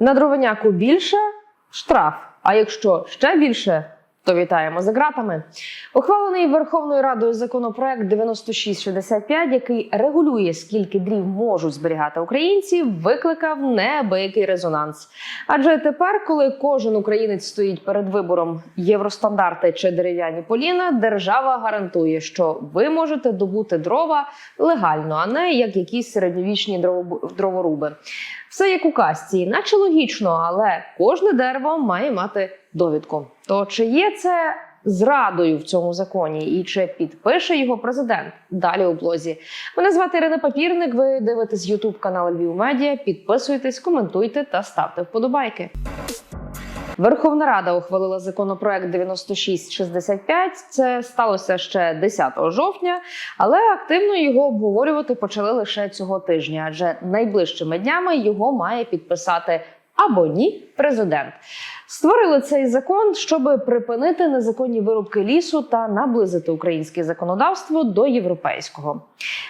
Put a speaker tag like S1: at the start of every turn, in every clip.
S1: На дровиняку більше штраф. А якщо ще більше, то вітаємо за ґратами. Ухвалений Верховною Радою законопроект 9665, який регулює, скільки дрів можуть зберігати українці, викликав неабиякий резонанс. Адже тепер, коли кожен українець стоїть перед вибором євростандарти чи дерев'яні поліна, держава гарантує, що ви можете добути дрова легально, а не як якісь середньовічні дроворуби. Все як у казці, наче логічно, але кожне дерево має мати довідку. То чи є це зрадою в цьому законі і чи підпише його президент? Далі у блозі. Мене звати Ірина Папірник. Ви дивитесь Ютуб канал Львів Медіа. Підписуйтесь, коментуйте та ставте вподобайки. Верховна Рада ухвалила законопроект 9665. Це сталося ще 10 жовтня, але активно його обговорювати почали лише цього тижня, адже найближчими днями його має підписати або ні президент. Створили цей закон, щоб припинити незаконні вирубки лісу та наблизити українське законодавство до європейського.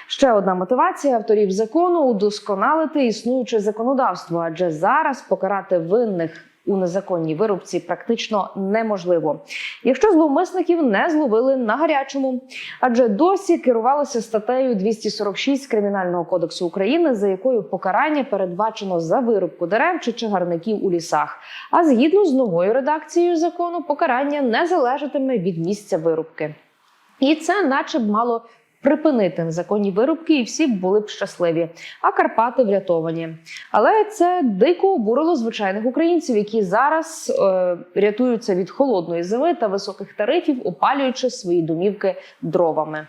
S1: Ще одна мотивація авторів закону удосконалити існуюче законодавство, адже зараз покарати винних у незаконній вирубці практично неможливо, якщо зловмисників не зловили на гарячому. Адже досі керувалися статтею 246 Кримінального кодексу України, за якою покарання передбачено за вирубку дерев чи чагарників у лісах. А згідно з новою редакцією закону, покарання не залежатиме від місця вирубки. І це, наче б мало припинити незаконні вирубки, і всі були б щасливі. А Карпати врятовані. Але це дико обурило звичайних українців, які зараз е, рятуються від холодної зими та високих тарифів, опалюючи свої домівки дровами.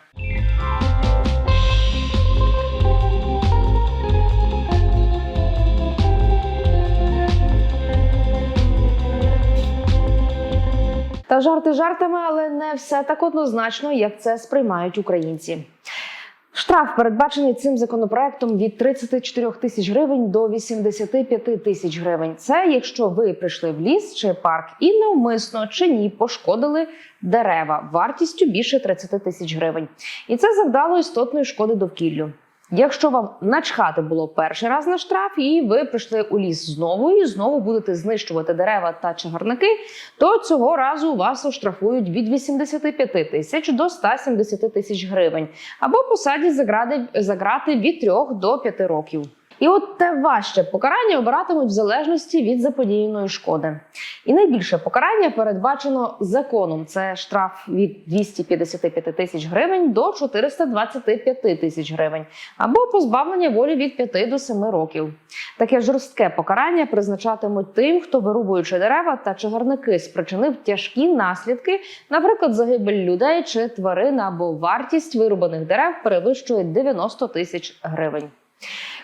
S1: Жарти жартами, але не все так однозначно, як це сприймають українці. Штраф передбачений цим законопроектом від 34 тисяч гривень до 85 тисяч гривень. Це якщо ви прийшли в ліс чи парк і навмисно чи ні пошкодили дерева вартістю більше 30 тисяч гривень. І це завдало істотної шкоди довкіллю. Якщо вам начхати було перший раз на штраф, і ви прийшли у ліс знову і знову будете знищувати дерева та чагарники, то цього разу вас оштрафують від 85 тисяч до 170 тисяч гривень або посадять за грати від 3 до 5 років. І от те важче покарання обиратимуть в залежності від заподіяної шкоди. І найбільше покарання передбачено законом: це штраф від 255 тисяч гривень до 425 тисяч гривень, або позбавлення волі від 5 до 7 років. Таке жорстке покарання призначатимуть тим, хто вирубуючи дерева та чагарники, спричинив тяжкі наслідки, наприклад, загибель людей чи тварин або вартість вирубаних дерев перевищує 90 тисяч гривень.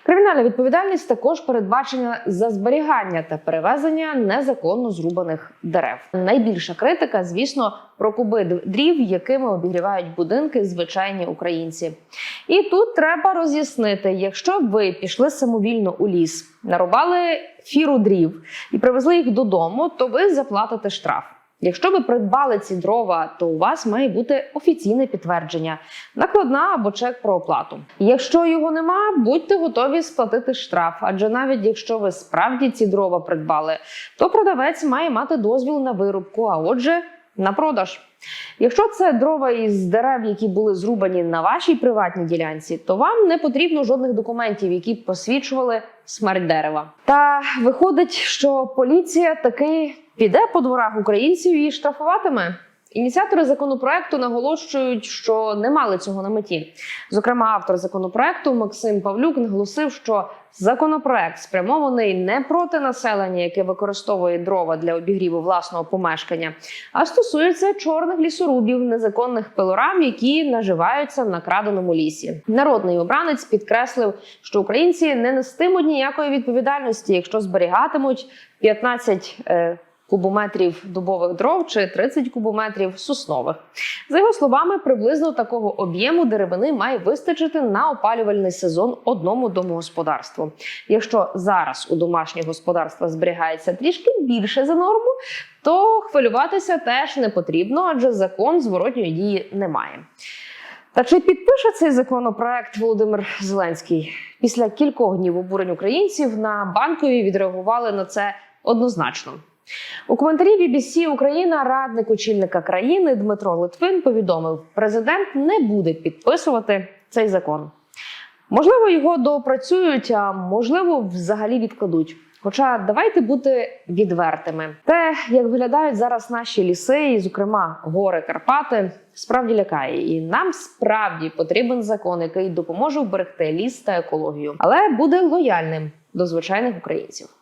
S1: Кримінальна відповідальність також передбачена за зберігання та перевезення незаконно зрубаних дерев. Найбільша критика, звісно, про куби дрів, якими обігрівають будинки звичайні українці. І тут треба роз'яснити: якщо ви пішли самовільно у ліс, нарубали фіру дрів і привезли їх додому, то ви заплатите штраф. Якщо ви придбали ці дрова, то у вас має бути офіційне підтвердження, накладна або чек про оплату. Якщо його нема, будьте готові сплатити штраф. Адже навіть якщо ви справді ці дрова придбали, то продавець має мати дозвіл на вирубку, а отже, на продаж. Якщо це дрова із дерев, які були зрубані на вашій приватній ділянці, то вам не потрібно жодних документів, які посвідчували смерть дерева. Та виходить, що поліція таки піде по дворах українців і штрафуватиме. Ініціатори законопроекту наголошують, що не мали цього на меті. Зокрема, автор законопроекту Максим Павлюк наголосив, що законопроект спрямований не проти населення, яке використовує дрова для обігріву власного помешкання, а стосується чорних лісорубів, незаконних пилорам, які наживаються на краденому лісі. Народний обранець підкреслив, що українці не нестимуть ніякої відповідальності, якщо зберігатимуть 15 е, кубометрів дубових дров чи 30 кубометрів соснових. За його словами, приблизно такого об'єму деревини має вистачити на опалювальний сезон одному домогосподарству. Якщо зараз у домашніх господарствах зберігається трішки більше за норму, то хвилюватися теж не потрібно, адже закон зворотньої дії немає. Та чи підпише цей законопроект Володимир Зеленський? Після кількох днів обурень українців на банкові відреагували на це однозначно. У коментарі BBC Україна радник очільника країни Дмитро Литвин повідомив, президент не буде підписувати цей закон. Можливо, його доопрацюють, а можливо, взагалі відкладуть. Хоча давайте бути відвертими. Те, як виглядають зараз наші ліси, і, зокрема, гори Карпати, справді лякає. І нам справді потрібен закон, який допоможе вберегти ліс та екологію, але буде лояльним до звичайних українців.